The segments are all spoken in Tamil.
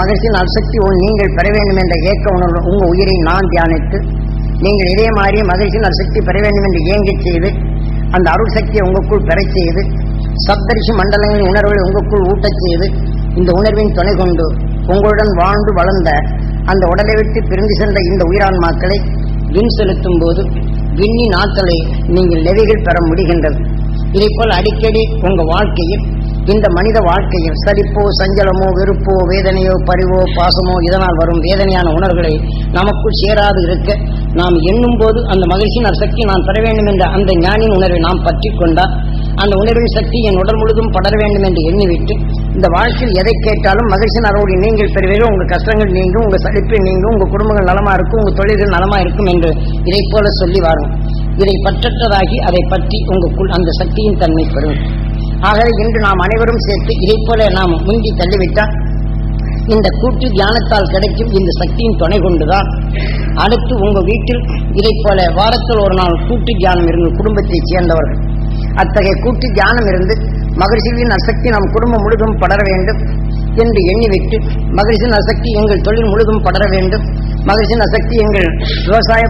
மகிழ்ச்சியின் அசக்தி நீங்கள் பெற வேண்டும் என்ற ஏக்க உணர்வு உங்க உயிரை நான் தியானித்து நீங்கள் இதே மாதிரி மகிழ்ச்சியின் அசக்தி பெற வேண்டும் என்று ஏங்கச் செய்து அந்த அருள் சக்தியை உங்களுக்குள் பெறச் செய்து சப்தரிஷி மண்டலங்களின் உணர்வுகளை உங்களுக்குள் ஊட்டச் செய்து இந்த உணர்வின் துணை கொண்டு உங்களுடன் வாழ்ந்து வளர்ந்த அந்த உடலை விட்டு பிரிந்து சென்ற இந்த உயிரான்மாக்களை விண் செலுத்தும் போது விண்ணின் ஆற்றலை நீங்கள் நெறிகள் பெற முடிகின்றது. இதைப்போல் அடிக்கடி உங்கள் வாழ்க்கையில் இந்த மனித வாழ்க்கையில் சலிப்போ சஞ்சலமோ வெறுப்போ வேதனையோ பரிவோ பாசமோ இதனால் வரும் வேதனையான உணர்வுகளை நமக்குள் சேராது இருக்க நாம் எண்ணும் போது அந்த மகிழ்ச்சியின் சக்தி நான் பெற வேண்டும் என்ற அந்த ஞானின் உணர்வை நாம் பற்றி கொண்டால் அந்த உணர்வின் சக்தி என் உடல் முழுதும் படர வேண்டும் என்று எண்ணிவிட்டு இந்த வாழ்க்கையில் எதை கேட்டாலும் மகிழ்ச்சியின் அறுவடை நீங்கள் பெறுவீர்கள். உங்கள் கஷ்டங்கள் நீங்கும் உங்கள் சளிப்பு நீங்கும் உங்கள் குடும்பங்கள் நலமா இருக்கும் உங்கள் தொழில்கள் நலமா இருக்கும் என்று இதை போல சொல்லி வாரும். இதை பற்றற்றதாகி அதை பற்றி உங்களுக்குள் அந்த சக்தியின் தன்மை பெறும். ஆகவே இன்று நாம் அனைவரும் சேர்த்து இதை போல நாம் முந்தி தள்ளிவிட்டால் இந்த கூட்டு தியானத்தால் கிடைக்கும் இந்த சக்தியின் துணை கொண்டுதான். அடுத்து உங்க வீட்டில் இதை போல வாரத்தில் ஒரு நாள் கூட்டு தியானம் இருந்து குடும்பத்தைச் சேர்ந்தவர்கள். அத்தகைய கூட்டு தியானம் இருந்து மகிழ்ச்சியின் அசக்தி நம் குடும்பம் முழுதும் படர வேண்டும் என்று எண்ணிவிட்டு மகிழ்ச்சியின் அசக்தி எங்கள் தொழில் முழுதும் படர வேண்டும். மகிழ்ச்சியின் அசக்தி எங்கள் விவசாய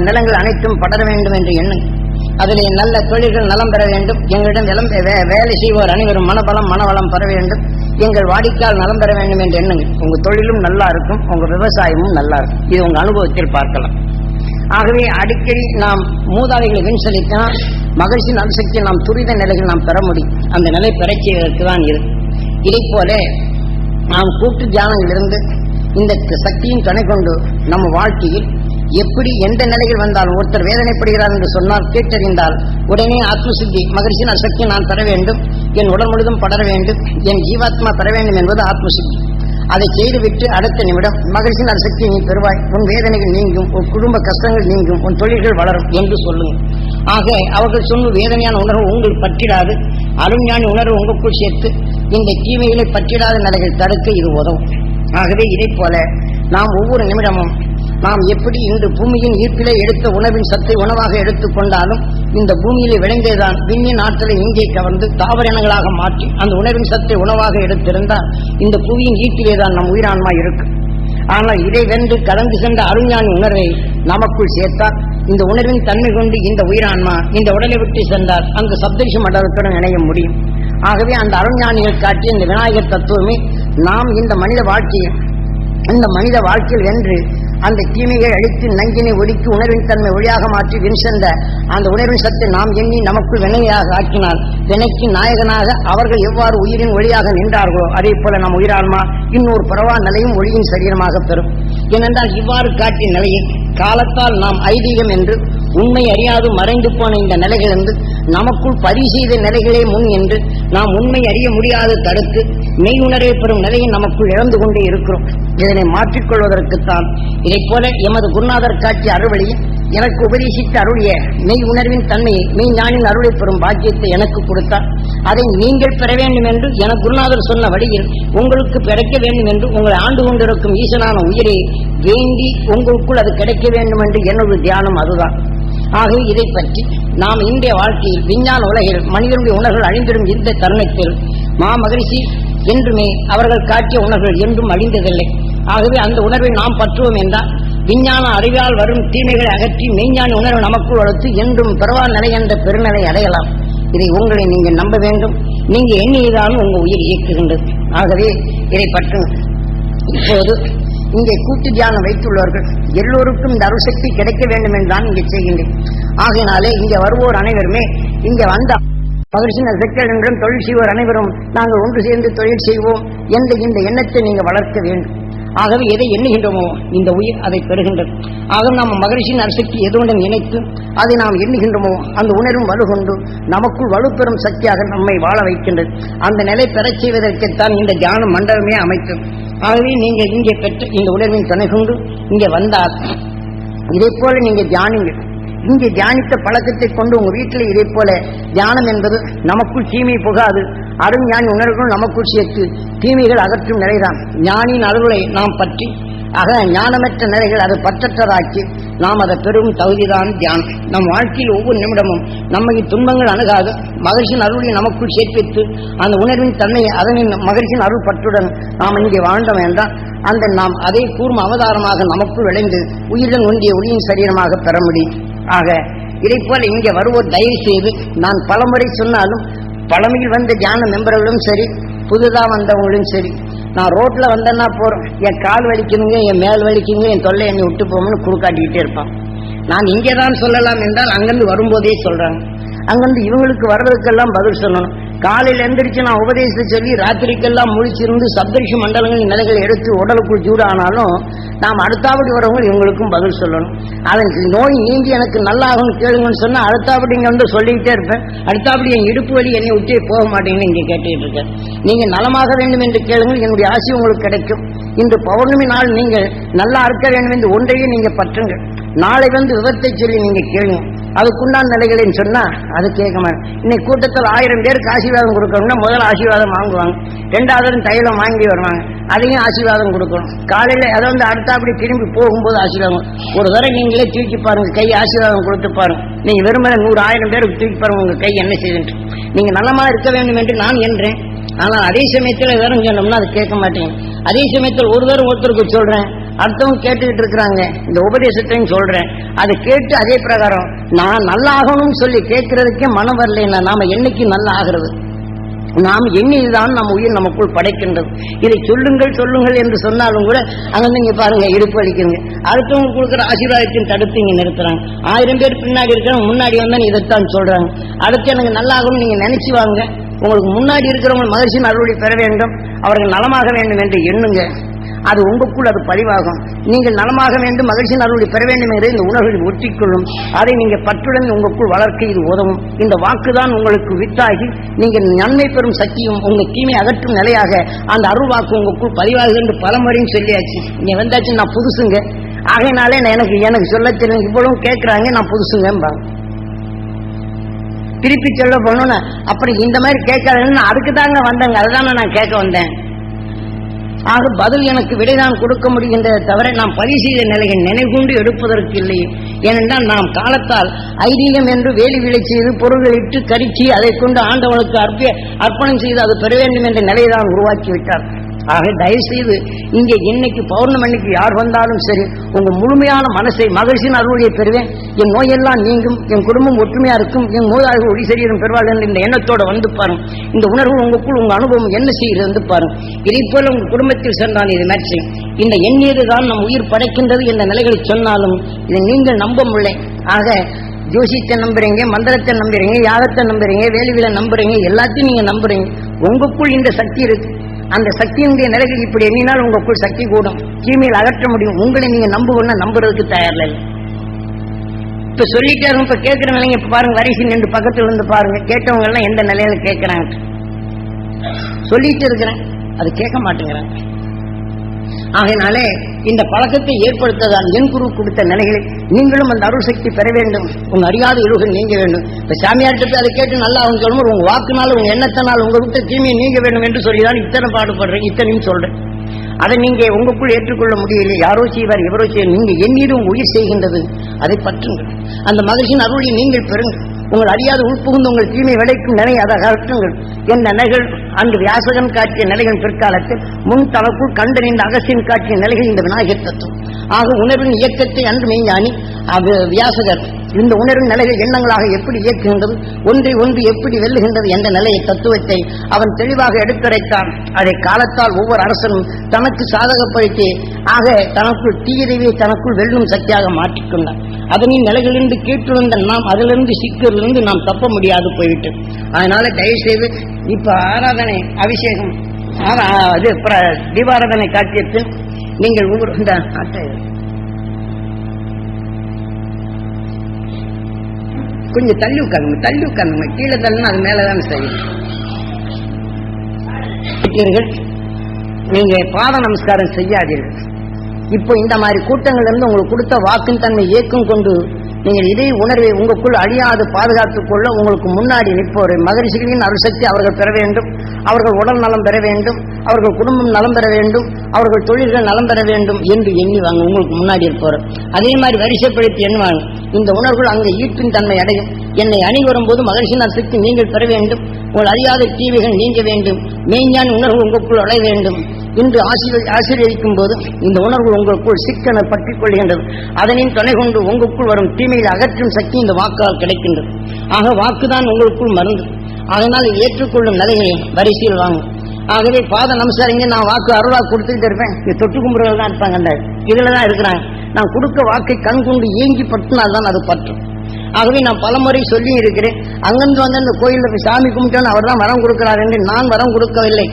நிலங்கள் அனைத்தும் படர வேண்டும் என்று எண்ணம் அதிலே நல்ல தொழில்கள் நலம் பெற வேண்டும். எங்களிடம் வே- வேலை செய்வோர் அனைவரும் மனபலம் மனவளம் பெற வேண்டும். எங்கள் வாடிக்கையால் நலம் பெற வேண்டும் என்று எண்ணுங்கள். உங்க தொழிலும் நல்லா இருக்கும் உங்க விவசாயமும் நல்லா இருக்கும். இது உங்க அனுபவத்தில் பார்க்கலாம். ஆகவே அடிக்கடி நாம் மூதாதைகளை விண்சலித்தால் மகிழ்ச்சியின் அம்சத்தை நாம் துரித நிலைகள் நாம் பெற முடியும். அந்த நிலை பெறச் செய்வதற்கு தான் இது இதை போல நாம் கூட்டு தியானங்களிலிருந்து இந்த சக்தியின் துணை கொண்டு நம்ம வாழ்க்கையில் எப்படி எந்த நிலைகள் வந்தால் ஒருத்தர் வேதனைப்படுகிறார் என்று சொன்னால் கேட்டறிந்தால் உடனே ஆத்மசித்தி மகிழ்ச்சியின் அசக்தி நான் பெற வேண்டும் என் உடல் முழுதும் படர வேண்டும் என் ஜீவாத்மா பெற வேண்டும் என்பது ஆத்மசித்தி. அதை செய்துவிட்டு அடுத்த நிமிடம் மகிழ்ச்சியின் அசக்தி நீ பெறுவாய் உன் வேதனைகள் நீங்கும் உன் குடும்ப கஷ்டங்கள் நீங்கும் உன் தொழில்கள் வளரும் என்று சொல்லுங்க ஆக அவர்கள் சொன்ன வேதனையான உணர்வு உங்கள் பற்றிடாது அருஞானி உணர்வு உங்களுக்குள் சேர்த்து இந்த தீமைகளை பற்றிடாத நிலைகள் தடுக்க இது உதவும். ஆகவே இதைப் போல நாம் ஒவ்வொரு நிமிடமும் நாம் எப்படி இன்று பூமியின் ஈர்ப்பிலே எடுத்த உணவின் சத்தை உணவாக எடுத்துக் கொண்டாலும் இந்த பூமியிலே விளைந்தேதான் விண்ணின் ஆற்றலை இங்கே கவர்ந்து தாவர இனங்களாக மாற்றி அந்த உணவின் சத்தை உணவாக எடுத்திருந்தால் இந்த புவியின் ஈர்ப்பிலே தான் நம் உயிரான்மா இருக்கும் ஆனால் இதை வென்று கடந்து சென்ற அருஞானி உணர்வை நமக்குள் சேர்த்தால் இந்த உணர்வின் தன்மை கொண்டு இந்த உயிரான்மா இந்த உடலை விட்டு சென்றால் அந்த சப்தரிஷ மண்டலத்துடன் இணைய முடியும். ஆகவே அந்த அருஞானிகள் காட்டிய இந்த விநாயகர் தத்துவமே நாம் இந்த மனித வாழ்க்கையை இந்த மனித வாழ்க்கையில் என்று அந்த தீமையை அழித்து நஞ்சினை ஒடுக்கி உணர்வின் தன்மை ஒளியாக மாற்றி வின்சென்ற அந்த உணர்வின் சத்தை நாம் எண்ணி நமக்குள் வினையாக ஆக்கினார் வினைக்கு நாயகனாக அவர்கள் எவ்வாறு உயிரின் ஒளியாக நின்றார்களோ அதே போல நம் உயிரான்மா இன்னொரு பரவா நிலையும் ஒளியின் சரீரமாக பெறும். ஏனென்றால் இவ்வாறு காட்டிய நிலையை காலத்தால் நாம் ஐதீகம் என்று உண்மை அறியாது மறைந்து போன இந்த நிலைகளிலிருந்து நமக்குள் பதிவு செய்த நிலைகளே முன் என்று நாம் உண்மை அறிய முடியாது தடுத்து மெய் உணர்வை பெறும் நிலையை நமக்குள் இழந்து கொண்டே இருக்கிறோம். இதனை மாற்றிக்கொள்வதற்குத்தான் இதைப் போல எமது குருநாதர் காட்சி அறுவழியில் எனக்கு உபதேசித்து அருளிய மெய் உணர்வின் தன்மையை மெய் ஞானின் அருளை பெறும் பாக்கியத்தை எனக்கு கொடுத்தார். அதை நீங்கள் பெற வேண்டும் என்று என குருநாதர் சொன்ன வழியில் உங்களுக்கு கிடைக்க வேண்டும் என்று உங்களை ஆண்டு கொண்டிருக்கும் ஈசனான உயிரை வேண்டி உங்களுக்குள் அது கிடைக்க வேண்டும் என்று என்னுடைய தியானம் அதுதான். ஆகவே இதை பற்றி நாம் இந்திய வாழ்க்கையில் விஞ்ஞான உலகில் மனிதனுடைய உணர்வுகள் அழிந்திடும் இந்த தருணத்தில் மா மகரிஷி என்றுமே அவர்கள் காட்டிய உணர்வுகள் என்றும் அழிந்ததில்லை. ஆகவே அந்த உணர்வை நாம் பற்றுவோம் என்றால் விஞ்ஞான அறிவால் வரும் தீமைகளை அகற்றி மெய்ஞான உணர்வு நமக்குள் வளர்த்து என்றும் பெறவால் நிலை என்ற பெருநிலை அடையலாம். இதை உங்களை நீங்கள் நம்ப வேண்டும். நீங்க எண்ணியதாலும் உங்க உயிர் இயக்குகின்றது. ஆகவே இதை பற்று இப்போது இங்கே கூட்டு தியானம் வைத்துள்ளவர்கள் எல்லோருக்கும் இந்த அருசக்தி கிடைக்க வேண்டும் என்றுதான் இங்கே செய்கின்றேன். ஆகையினாலே இங்கே வருவோர் அனைவருமே இங்கே வந்த மகிழ்ச்சியின் என்றும் தொழில் செய்வோர் அனைவரும் நாங்கள் ஒன்று சேர்ந்து தொழில் செய்வோம் என்ற இந்த எண்ணத்தை நீங்கள் வளர்க்க வேண்டும். ஆகவே எதை எண்ணுகின்றோமோ இந்த உயிர் அதை பெறுகின்றது. ஆக நாம் மகிழ்ச்சியின் அரசுக்கு எதுவுடன் இணைத்து அதை நாம் எண்ணுகின்றோமோ அந்த உணர்வும் வலுகொண்டு நமக்குள் வலுப்பெறும் சக்தியாக நம்மை வாழ வைக்கின்றது. அந்த நிலை பெறச் செய்வதற்குத்தான் இந்த தியான மண்டலமே அமைத்தது ஆகவே நீங்கள் இங்கே பெற்ற இந்த உணர்வின் துணை கொண்டு இங்கே வந்தால் இதே போல நீங்கள் தியானிங்கள். இங்கே தியானித்த பழக்கத்தை கொண்டு உங்க வீட்டில் இதை போல தியானம் என்பது நமக்குள் தீமை புகாது. அருஞானி உணர்வுகள் நமக்குள் சேர்த்து தீமைகள் அகற்றும் நிலைதான். ஞானியின் அருளை நாம் பற்றி ஆக ஞானமற்ற நிலைகள் அதை பற்றற்றதாக்கி நாம் அதை பெரும் தகுதிதான் தியானம். நம் வாழ்க்கையில் ஒவ்வொரு நிமிடமும் நம்மை துன்பங்கள் அணுகாது. மகிழ்ச்சியின் அருளை நமக்குள் சேர்ப்பித்து அந்த உணர்வின் தன்மையை அதனின் மகிழ்ச்சியின் அருள் பற்றுடன் நாம் இங்கே வாழ்ந்த வேண்டாம் அந்த நாம் அதே கூர்ம அவதாரமாக நமக்குள் விளைந்து உயிருடன் ஒன்றிய ஒளியின் சரீரமாக பெற முடியும். ஆக இதை போல இங்கே வருவோர் தயவு செய்து நான் பலமுறை சொன்னாலும் பழமையில் வந்த தியான மெம்பர்களும் சரி புதுதா வந்தவங்களும் சரி நான் ரோட்ல வந்தேன்னா போறோம் என் கால் வலிக்குதுங்க என் மேல் வலிக்குங்க என் தொல்லை என்னை விட்டு போமுன்னு குறுக்காட்டிக்கிட்டே இருப்பான். நான் இங்கே தான் சொல்லலாம் என்றால் அங்கிருந்து வரும்போதே சொல்கிறாங்க அங்கிருந்து இவங்களுக்கு வர்றதுக்கெல்லாம் பதில் சொல்லணும். காலையில் எந்திரிச்சு நான் உபதேசத்தை சொல்லி ராத்திரிக்கெல்லாம் முழிச்சிருந்து சப்தரிஷி மண்டலங்களின் நிலைகளை எடுத்து உடலுக்குள் சூடானாலும் நாம் அடுத்தாபடி வரவங்க இவங்களுக்கும் பதில் சொல்லணும். அதன் நோய் நீங்கி எனக்கு நல்லாகும் கேளுங்கன்னு சொன்னா அடுத்தாபடி இங்க வந்து சொல்லிக்கிட்டே இருப்பேன். அடுத்தாபடி என் இடுப்பு வலி என்னை விட்டே போக மாட்டேங்குன்னு இங்க கேட்டுக்கிட்டு இருக்கேன். நீங்க நலமாக வேண்டும் என்று கேளுங்கள். என்னுடைய ஆசை உங்களுக்கு கிடைக்கும். இந்த பௌர்ணமி நாள் நீங்கள் நல்லா இருக்க வேண்டும் என்று ஒன்றையே நீங்க பற்றுங்கள். நாளை வந்து விபத்தை சொல்லி நீங்க கேளுங்க. அதுக்குண்டான நிலைகளின்னு சொன்னா அது கேட்க மாட்டேன் இன்னைக்கு கூட்டத்தில் ஆயிரம் பேருக்கு ஆசீர்வாதம் கொடுக்கணும்னா முதல்ல ஆசீர்வாதம் வாங்குவாங்க. ரெண்டாவது தைலம் வாங்கி வருவாங்க. அதையும் ஆசீர்வாதம் கொடுக்கணும். காலையில அதை வந்து அடுத்த அப்படி திரும்பி போகும்போது ஆசீர்வாதம். ஒரு தடவை நீங்களே தூக்கி பாருங்க கை ஆசீர்வாதம் கொடுத்து பாருங்க. நீங்க வெறுமனே நூறு ஆயிரம் பேருக்கு தூக்கி பாருங்க உங்க கை என்ன செய்யுது நீங்க நல்லமா இருக்க வேண்டும் என்று நான் என்றேன். ஆனால் அதே சமயத்தில் வேறும் சொன்னோம்னா அது கேட்க மாட்டேங்க அதே சமயத்தில் ஒரு ஒருத்தருக்கு சொல்றேன். அடுத்தவங்க கேட்டுக்கிட்டு இருக்கிறாங்க. இந்த உபதேசத்தையும் சொல்றேன். அதை கேட்டு அதே பிரகாரம் நான் நல்லா ஆகணும்னு சொல்லி கேட்கறதுக்கே மனம் வரலைன்னா நாம என்னைக்கு நல்லா ஆகிறது நாம் எண்ணிதான் நம்ம உயிர் நமக்குள் படைக்கின்றது. இதை சொல்லுங்கள் சொல்லுங்கள் என்று சொன்னாலும் கூட அங்கிருந்து இங்க பாருங்க இடுப்பு அளிக்கிறீங்க அடுத்தவங்க கொடுக்குற ஆசீர்வாதத்தையும் தடுத்து இங்க நிறுத்துறாங்க. ஆயிரம் பேர் பின்னாடி இருக்கிறவங்க முன்னாடி வந்தா இதைத்தான் சொல்றாங்க. அடுத்து எனக்கு நல்லாகும் நீங்க நினைச்சு வாங்க. உங்களுக்கு முன்னாடி இருக்கிறவங்க மகிழ்ச்சி அறுவடை பெற வேண்டும். அவர்கள் நலமாக வேண்டும் என்று எண்ணுங்க. அது உங்களுக்குள் அது பதிவாகும். நீங்கள் நலமாக வேண்டும் மகிழ்ச்சி அருளை பெற வேண்டும் என்று இந்த உணர்வில் ஒற்றிக்கொள்ளும் அதை நீங்க பற்றுடன் உங்களுக்குள் வளர்க்க இது உதவும். இந்த வாக்குதான் உங்களுக்கு வித்தாகி நீங்கள் நன்மை பெறும் சக்தியும் உங்க தீமை அகற்றும் நிலையாக அந்த அருள் வாக்கு உங்களுக்குள் பதிவாகுது என்று பலமுறையும் சொல்லியாச்சு. நீங்க வந்தாச்சு நான் புதுசுங்க. ஆகையினாலே நான் எனக்கு எனக்கு சொல்ல தெரியும். இவ்வளவு கேட்குறாங்க நான் புதுசுங்கம்பாங்க. திருப்பி சொல்ல போனோம்னா அப்புறம் இந்த மாதிரி கேட்காதுன்னு அதுக்கு தாங்க வந்தேங்க. அதுதானே நான் கேட்க வந்தேன். ஆக பதில் எனக்கு விடைதான் கொடுக்க முடிகின்றதை தவிர நாம் பதிவு செய்த நிலையை நினைவுண்டு எடுப்பதற்கு இல்லை. ஏனென்றால் நாம் காலத்தால் ஐதீகம் என்று வேலி விளை செய்து பொருள்கள் இட்டு கரிச்சி அதை கொண்டு ஆண்டவனுக்கு அர்ப்ப அர்ப்பணம் செய்து அது பெற வேண்டும் என்ற நிலையை தான் உருவாக்கி விட்டார் ஆக தயவு செய்து இங்கே இன்னைக்கு பௌர்ணமணிக்கு யார் வந்தாலும் சரி உங்க முழுமையான மனசை மகிழ்ச்சியின் அருளையை பெறுவேன். என் நோயெல்லாம் நீங்கும் என் குடும்பம் ஒற்றுமையா இருக்கும் என் நோயாக ஒளி சரீரம் பெறுவார்கள் என்ற இந்த எண்ணத்தோட வந்து பாருங்க. இந்த உணர்வு உங்களுக்குள் உங்க அனுபவம் என்ன செய்கிறது வந்து பாருங்க. இதை போல உங்க குடும்பத்தில் சென்றான் இது மேட்சி இந்த எண்ணியது தான் நம் உயிர் படைக்கின்றது என்ற நிலைகளை சொன்னாலும் இதை நீங்கள் நம்ப முடியல ஆக ஜோசியத்தை நம்புறீங்க மந்திரத்தை நம்புறீங்க யாகத்தை நம்புறீங்க வேலிவில நம்புறீங்க எல்லாத்தையும் நீங்க நம்புறீங்க. உங்களுக்குள் இந்த சக்தி இருக்கு. அந்த சக்தியினுடைய நிலைகள் இப்படி எண்ணினால் உங்களுக்குள் சக்தி கூடும். தீமையில் அகற்ற முடியும். உங்களை நீங்க நம்புவோம்னா நம்புறதுக்கு தயாரில்லை. இப்ப சொல்லிட்டே இப்ப கேட்கிற நிலைங்க இப்ப பாருங்க வரிசை நின்று பக்கத்துல இருந்து பாருங்க. கேட்டவங்க எல்லாம் எந்த நிலையில கேட்கிறாங்க சொல்லிட்டு இருக்கிறேன். அது கேட்க மாட்டேங்கிறாங்க. ஆகையினாலே இந்த பழக்கத்தை ஏற்படுத்ததான் என் குரு கொடுத்த நிலைகளை நீங்களும் அந்த அருள் சக்தி பெற வேண்டும். உங்க அறியாத இழுகள் நீங்க வேண்டும். இப்ப சாமியார்கிட்ட அதை கேட்டு நல்லா அவங்க சொல்லும்போது உங்க வாக்குனால உங்க எண்ணத்தினால் உங்க விட்ட தீமையை நீங்க வேண்டும் என்று சொல்லிதான் இத்தனை பாடுபடுறேன் இத்தனையும் சொல்றேன். அதை நீங்க உங்களுக்குள் ஏற்றுக்கொள்ள முடியல யாரோ செய்வார் எவரோ செய்வார். நீங்க எண்ணீர் உங்க உயிர் செய்கின்றது. அதை பற்றுங்கள். அந்த மகிழ்ச்சியின் அருளை நீங்கள் பெறுங்கள். உங்கள் அறியாத உள்புகுந்து உங்கள் தீமை விளைக்கும் நிலை அதை அகற்றுங்கள். என் நினைகள் அன்று வியாசகன் காட்டிய நிலைகள் பிற்காலத்தில் முன் தனக்குள் கண்டறிந்த அகசியன் காட்டிய நிலைகள் இந்த விநாயகர் தத்துவம். ஆக உணர்வின் இயக்கத்தை அன்று மெய்ஞானி வியாசகர் இந்த உணர்வின் நிலைகள் எண்ணங்களாக எப்படி இயக்குகின்றது ஒன்றை ஒன்று எப்படி வெல்லுகின்றது என்ற நிலையை தத்துவத்தை அவன் தெளிவாக எடுத்துரைத்தான். அதை காலத்தால் ஒவ்வொரு அரசனும் தனக்கு சாதகப்படுத்தி ஆக தனக்குள் தீயதைவை தனக்குள் வெல்லும் சக்தியாக மாற்றிக்கொண்டான். அதனின் நிலைகளிலிருந்து கேட்டுணர்ந்த நாம் அதிலிருந்து சிக்கலிருந்து நாம் தப்ப முடியாது போய்விட்டு அதனால தயவு செய்து இப்ப ஆராதனை அபிஷேகம் இது பிர- தீபாராதனை காட்டிய நீங்கள் ஒவ்வொரு இந்த கொஞ்சம் தள்ளி உட்காருங்க தள்ளி உட்காருங்க கீழே தள்ளுனா அது மேலதான் செய்யும் நீங்க பாத நமஸ்காரம் செய்யாதீர்கள். இப்போ இந்த மாதிரி கூட்டங்கள் இருந்து உங்களுக்கு கொடுத்த வாக்கின் தன்மை ஏக்கம் கொண்டு நீங்கள் இதே உணர்வை உங்களுக்குள் அழியாது பாதுகாத்துக் கொள்ள உங்களுக்கு முன்னாடி நிற்போர் மகரிஷிகளின் அருசக்தி அவர்கள் பெற வேண்டும். அவர்கள் உடல் நலம் பெற வேண்டும் அவர்கள் குடும்பம் நலம் பெற வேண்டும் அவர்கள் தொழில்கள் நலம் பெற வேண்டும் என்று எண்ணி வாங்க உங்களுக்கு முன்னாடி இருப்போர் அதே மாதிரி வரிசைப்படுத்தி எண்ணுவாங்க. இந்த உணர்வுகள் அங்கே ஈர்ப்பின் தன்மை அடையும். என்னை அணி வரும்போது மகிழ்ச்சியின் சக்தி நீங்கள் பெற வேண்டும். உங்கள் அறியாத தீவிகள் நீங்க வேண்டும். மெய்ஞான உணர்வு உங்களுக்குள் அடைய வேண்டும். இன்று ஆசீர்வதிக்கும் போது இந்த உணர்வு உங்களுக்குள் சிக்கன பற்றிக் கொள்கின்றது. அதனின் துணை கொண்டு உங்களுக்குள் வரும் தீமையில் அகற்றும் சக்தி இந்த வாக்கால் கிடைக்கின்றது. ஆக வாக்குதான் உங்களுக்குள் மருந்து. அதனால் ஏற்றுக்கொள்ளும் நிலையை வரிசையில் வாங்கும். ஆகவே பாத நமஸ்காரிங்க நான் வாக்கு அருளா கொடுத்துட்டு இருப்பேன். இது தொட்டு கும்புறவர்கள் தான் இருப்பாங்க அந்த இதுல தான் இருக்கிறாங்க. நான் கொடுக்க வாக்கை கண் கொண்டு ஏங்கி பற்றினால் தான் அது பற்றும். ஆகவே நான் பலமுறை சொல்லி இருக்கிறேன் அங்கிருந்து வந்து அந்த கோயிலில் போய் சாமி கும்பிட்டோன்னு அவர் தான் வரம் கொடுக்கிறார் என்று நான் வரம் கொடுக்கவில்லை.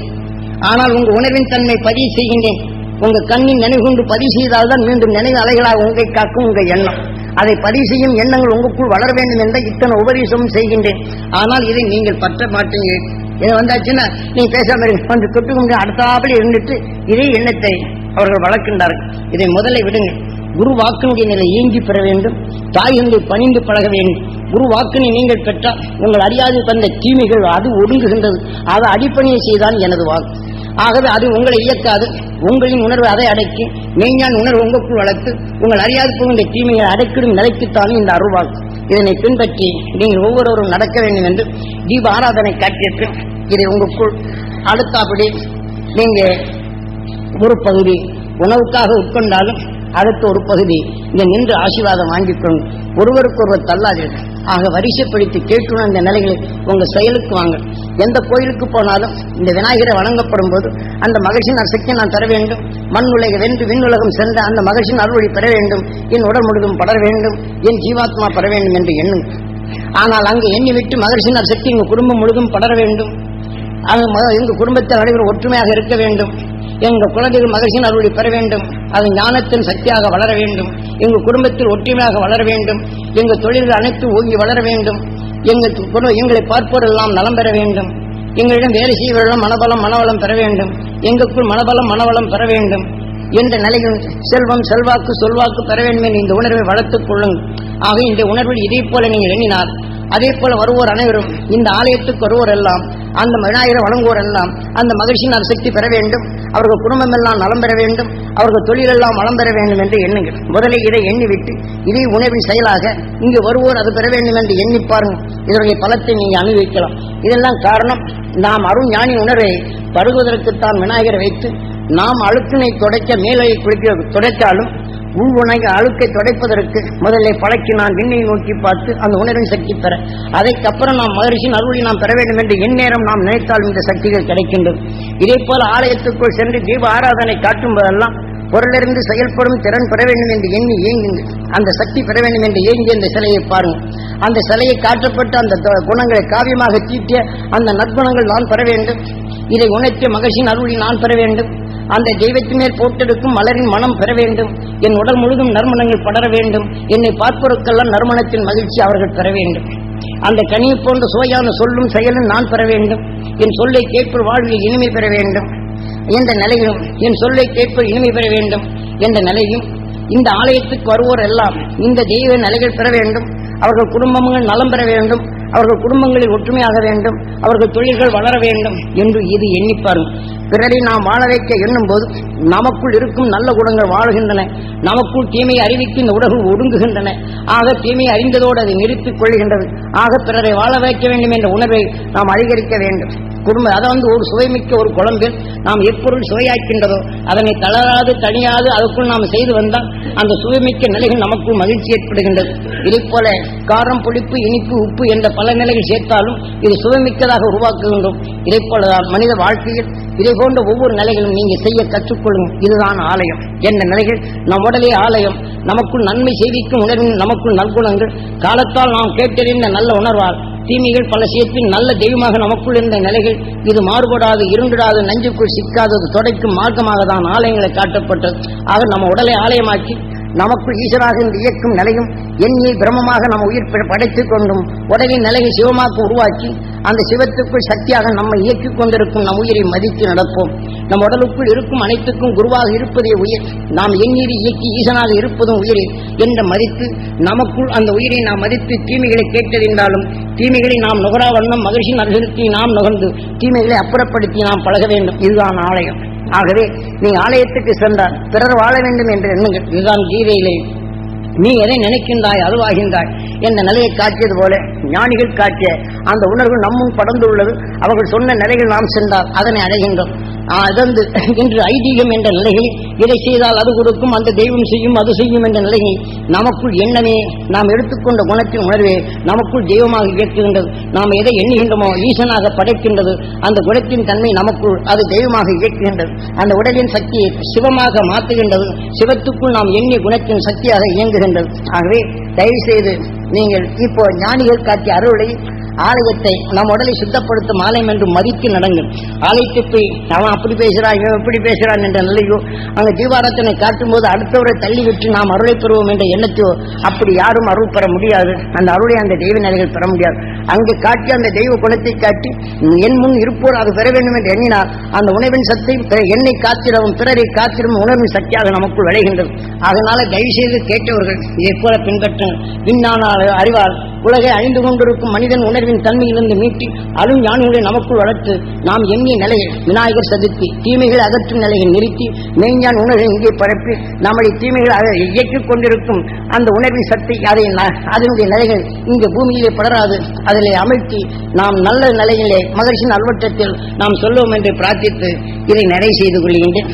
ஆனால் உங்க உணர்வின் தன்மை பதிவு செய்கின்றேன். உங்க கண்ணின் நினைவுண்டு பதிவு செய்தால்தான் மீண்டும் நினைவு அலைகளாக உங்களை காக்கும் உங்க எண்ணம். அதை பதிவு செய்யும் எண்ணங்கள் உங்களுக்குள் வளர வேண்டும் என்ற இத்தனை உபதேசமும் செய்கின்றேன். ஆனால் இதை நீங்கள் பற்ற மாட்டீங்க இது வந்தாச்சுன்னா நீ பேசாம இருங்க வந்து தொட்டு கும்பிட்டு அடுத்தாப்புல இருந்துட்டு இதே எண்ணத்தை அவர்கள் வளர்க்கின்றார்கள். இதை முதல்ல விடுங்க குரு வாக்கினுடைய நிலை ஏங்கி பெற வேண்டும். தாயந்தை பணிந்து பழக வேண்டும். குரு வாக்கினை நீங்கள் பெற்றால் உங்கள் அறியாது தந்த தீமைகள் அது ஒடுங்குகின்றது. அதை அடிப்பணியை செய்தான் எனது வாக்கு. ஆகவே அது உங்களை இயக்காது. உங்களின் உணர்வு அதை அடக்கி மெய்ஞான் உணர்வு உங்களுக்குள் வளர்த்து உங்கள் அறியாது போகின்ற தீமையை அடைக்கிடும் நிலைக்குத்தானே இந்த அருள்வாக்கு இதனை பின்பற்றி நீங்கள் ஒவ்வொருவரும் நடக்க வேண்டும் என்று தீப ஆராதனை காட்டியிருக்கு. இதை உங்களுக்குள் அடுத்தாபடி நீங்க ஒரு பகுதி உணவுக்காக உட்கொண்டாலும் அடுத்த ஒரு பகுதி இங்கே நின்று ஆசீர்வாதம் வாங்கிக் ஒருவருக்கொருவர் ஒருவருக்கு ஒருவர் தள்ளாதீர்கள் ஆக வரிசைப்படுத்தி கேட்கணும் அந்த நிலைகளை உங்க செயலுக்கு வாங்க. எந்த கோயிலுக்கு போனாலும் இந்த விநாயகரை வணங்கப்படும் போது அந்த மகிழ்ச்சியின் சக்தி நான் தர வேண்டும். மண் உலக வென்று விண்ணுலகம் சென்ற அந்த மகிழ்ச்சியின் அருள்வழி பெற வேண்டும். என் உடல் முழுதும் படர வேண்டும். என் ஜீவாத்மா பெற வேண்டும் என்று எண்ணுங்கள் ஆனால் அங்கு எண்ணி விட்டு மகிழ்ச்சியின் சக்தி எங்கள் குடும்பம் முழுதும் படர வேண்டும். அது எங்க குடும்பத்தில் அனைவரும் ஒற்றுமையாக இருக்க வேண்டும். எங்கள் குழந்தைகள் மகிழ்ச்சியின் அருளை பெற வேண்டும். அது ஞானத்தின் சக்தியாக வளர வேண்டும். எங்கள் குடும்பத்தில் ஒற்றுமையாக வளர வேண்டும். எங்கள் தொழில்கள் அனைத்தும் ஓங்கி வளர வேண்டும். எங்கள் எங்களை பார்ப்போரெல்லாம் நலம் பெற வேண்டும். எங்களிடம் வேலை செய்வர்களும் மனபலம் மனவளம் பெற வேண்டும். எங்களுக்குள் மனபலம் மனவளம் பெற வேண்டும். என்ற நிலையில் செல்வம் செல்வாக்கு சொல்வாக்கு பெற வேண்டும் என்ற இந்த உணர்வை வளர்த்துக் கொள்ளுங்கள். ஆக இந்த உணர்வில் இதே போல நீங்கள் எண்ணினால் அதே போல வருவோர் அனைவரும் இந்த ஆலயத்துக்கு வருவோர் எல்லாம் அந்த விநாயகரை வழங்குவோர் எல்லாம் அந்த மகிழ்ச்சியின் சக்தி பெற வேண்டும் அவர்கள் குடும்பம் எல்லாம் நலம் பெற வேண்டும் அவர்கள் தொழிலெல்லாம் வளம் பெற வேண்டும் என்று எண்ணுங்கள். முதலில் இதை எண்ணிவிட்டு இதே உணவின் செயலாக இங்கு வருவோர் அது பெற வேண்டும் என்று எண்ணி பாருங்கள். இதனுடைய பலத்தை நீங்கள் அனுபவிக்கலாம். இதெல்லாம் காரணம் நாம் அருண் ஞானி உணர்வை பருகுவதற்குத்தான் விநாயகரை வைத்து நாம் அழுக்கினை துடைக்க மேலே குளிக்க துடைத்தாலும் உள்வுணக அழுக்கை துடைப்பதற்கு முதல்ல பழக்கி நான் விண்ணை நோக்கி பார்த்து அந்த உணர்வின் சக்தி பெற. அதற்கப்புறம் நாம் மகரிஷின் அருளை நாம் பெற வேண்டும் என்று எந்நேரம் நாம் நினைத்தாலும் இந்த சக்திகள் கிடைக்கின்றது. இதே போல ஆலயத்துக்குள் சென்று தீப ஆராதனை காட்டும் போதெல்லாம் பொருளிருந்து செயல்படும் திறன் பெற வேண்டும் என்று எண்ணி ஏங்குங்க அந்த சக்தி பெற வேண்டும் என்று ஏங்கி அந்த சிலையை பாருங்க அந்த சிலையை காட்டப்பட்டு அந்த த- குணங்களை காவியமாக தீட்டிய அந்த நற்குணங்கள் நான் பெற வேண்டும். இதை உணர்த்திய மகிழ்ச்சியின் அருளி நான் பெற வேண்டும். அந்த தெய்வத்தின் மேல் போட்டெடுக்கும் மலரின் மனம் பெற வேண்டும். என் உடல் முழுதும் நறுமணங்கள் படர வேண்டும். என்னை பார்ப்பவருக்கெல்லாம் நறுமணத்தின் மகிழ்ச்சி அவர்கள் பெற வேண்டும். அந்த கனியை போன்ற சுவையான சொல்லும் செயலும் நான் பெற வேண்டும். என் சொல்லை கேட்பு வாழ்வில் இனிமை பெற வேண்டும். இந்த நிலையும் என் சொல்லை கேட்பு இனிமை பெற வேண்டும். என்ற நிலையும் இந்த ஆலயத்துக்கு வருவோர் எல்லாம் இந்த தெய்வ நிலைகள் பெற வேண்டும். அவர்கள் குடும்பங்கள் நலம் பெற வேண்டும். அவர்கள் குடும்பங்களில் ஒற்றுமையாக வேண்டும் அவர்கள் தொழில்கள் வளர வேண்டும் என்று இது எண்ணிப்பார்கள் பிறரை நாம் வாழ வைக்க எண்ணும் போது நமக்குள் இருக்கும் நல்ல குணங்கள் வாழ்கின்றன. நமக்குள் தீமையை அறிவித்து இந்த உலகம் ஒடுங்குகின்றன. ஆக தீமையை அறிந்ததோடு அதை நிறுத்திக் கொள்கின்றது ஆக பிறரை வாழ வைக்க வேண்டும் என்ற உணர்வை நாம் அதிகரிக்க வேண்டும். குடும்ப அதை வந்து ஒரு சுவைமிக்க ஒரு குழம்பில் நாம் எப்பொருள் சுவையாக்கின்றதோ அதனை தளராது தனியாது அதுக்குள் நாம் செய்து வந்தால் அந்த சுவைமிக்க நிலைகள் நமக்குள் மகிழ்ச்சி ஏற்படுகின்றது. இதை போல காரம் புளிப்பு இனிப்பு உப்பு என்ற பல நிலைகள் சேர்த்தாலும் இது சுவைமிக்கதாக உருவாக்குகின்றோம் இதை போலதான் மனித வாழ்க்கையில் இதை போன்ற ஒவ்வொரு நிலைகளும் நீங்க செய்ய கற்றுக்கொள்ளும். இதுதான் ஆலயம். என்ற நிலைகள் நம் உடலே ஆலயம். நமக்குள் நன்மை செய்திக்கும் உணர்வின் நமக்குள் நற்குணங்கள் காலத்தால் நாம் கேட்டறிந்த நல்ல உணர்வால் தீமைகள் பல சேர்ப்பின் நல்ல தெய்வமாக நமக்குள் இருந்த நிலைகள் இது மாறுபடாது இருண்டிடாது நஞ்சுக்குள் சிக்காதது தொடைக்கும் மார்க்கமாக தான் ஆலயங்களை காட்டப்பட்டது. ஆக நம்ம உடலை ஆலயமாக்கி நமக்குள் ஈஸ்வராக இயக்கும் நிலையும் எண்ணியை பிரமமாக நம்ம உயிர் படைத்துக் கொண்டும் உடலின் நிலையை சிவமாக்க உருவாக்கி அந்த சிவத்துக்குள் சக்தியாக நம்மை இயக்கிக் கொண்டிருக்கும் நம் உயிரை மதித்து நடப்போம். நம் உடலுக்குள் இருக்கும் அனைத்துக்கும் குருவாக இருப்பதே உயிர் நாம் எண்ணீரை இயக்கி ஈசனாக இருப்பதும் உயிரே என்ற மதித்து நமக்குள் அந்த உயிரை நாம் மதித்து தீமைகளை கேட்டறிந்தாலும் தீமைகளை நாம் நுகரா வண்ணம் மகிழ்ச்சி நகர்த்தி நாம் நுகர்ந்து தீமைகளை அப்புறப்படுத்தி நாம் பழக வேண்டும். இதுதான் ஆலயம். ஆகவே நீ ஆலயத்துக்கு சென்றால் பிறர் வாழ வேண்டும் என்று எண்ணுங்கள். இதுதான் கீதையிலே நீ எதை நினைக்கின்றாய் அதுவாகின்றாய் என்ற நிலையை காட்டியது போல ஞானிகள் காட்டிய அந்த உணர்வு நம்மும் படர்ந்துள்ளது. அவர்கள் சொன்ன நிலையில் நாம் சென்றால் அதனை அடைகின்றோம். அதந்து இன்று ஐதீகம் என்ற நிலையில் இதை செய்தால் அது கொடுக்கும் அந்த தெய்வம் செய்யும் அது செய்யும் என்ற நிலையில் நமக்குள் எண்ணமே நாம் எடுத்துக்கொண்ட குணத்தின் உணர்வே நமக்குள் தெய்வமாக இயக்குகின்றது. நாம் எதை எண்ணுகின்றோமோ ஈசனாக படைக்கின்றது. அந்த குணத்தின் தன்மை நமக்குள் அது தெய்வமாக இயக்குகின்றது. அந்த உடலின் சக்தியை சிவமாக மாற்றுகின்றது. சிவத்துக்குள் நாம் எண்ணிய குணத்தின் சக்தியாக இயங்குகின்றது. ஆகவே தயவு செய்து நீங்கள் இப்போ ஞானிகள் காட்டிய அருளை ஆலயத்தை நம் உடலை சுத்தப்படுத்தும் ஆலயம் என்று மதித்து நடங்கள். ஆலயத்தை போய் அவன் அப்படி பேசுறான் இவன் இப்படி பேசுறான் என்ற நிலையோ அங்க தீபாரத்தனை காட்டும் போது அடுத்தவரை தள்ளி விட்டு நாம் அருளை பெறுவோம் என்ற எண்ணத்தையோ அப்படி யாரும் அருள் பெற முடியாது. அந்த அருளை அந்த தெய்வ நிலைகள் பெற முடியாது. அங்கு காட்டி அந்த தெய்வ குணத்தை காட்டி என் முன் இருப்போர் அது பெற வேண்டும் என்று எண்ணினால் அந்த உணவின் சத்தை என்னை காத்திடவும் பிறரை காத்திடும் உணவின் சக்தியாக நமக்குள் விளைகின்றது. அதனால தயவு செய்து கேட்டவர்கள் இதை போல பின்பற்றுங்கள். விண்ணான அறிவால் உலகை அழிந்து கொண்டிருக்கும் மனிதன் உணர்வு உணர்வின் தன்மையிலிருந்து மீட்டி அரும் ஞானிகளை நமக்குள் வளர்த்து நாம் எண்ணிய நிலையை விநாயகர் சதுர்த்தி தீமைகளை அகற்றும் நிலையை நிறுத்தி மெய்ஞான் உணர்வை இங்கே பரப்பி நம்முடைய தீமைகள் இயக்கிக் கொண்டிருக்கும் அந்த உணர்வின் சக்தி அதை ந- அதனுடைய நிலைகள் இங்கு பூமியிலே படராது. அதிலே அமைத்து நாம் நல்ல நிலையிலே மகர்ஷின் அல்வட்டத்தில் நாம் சொல்லுவோம் என்று பிரார்த்தித்து இதை நிறைவு செய்து கொள்கின்றேன்.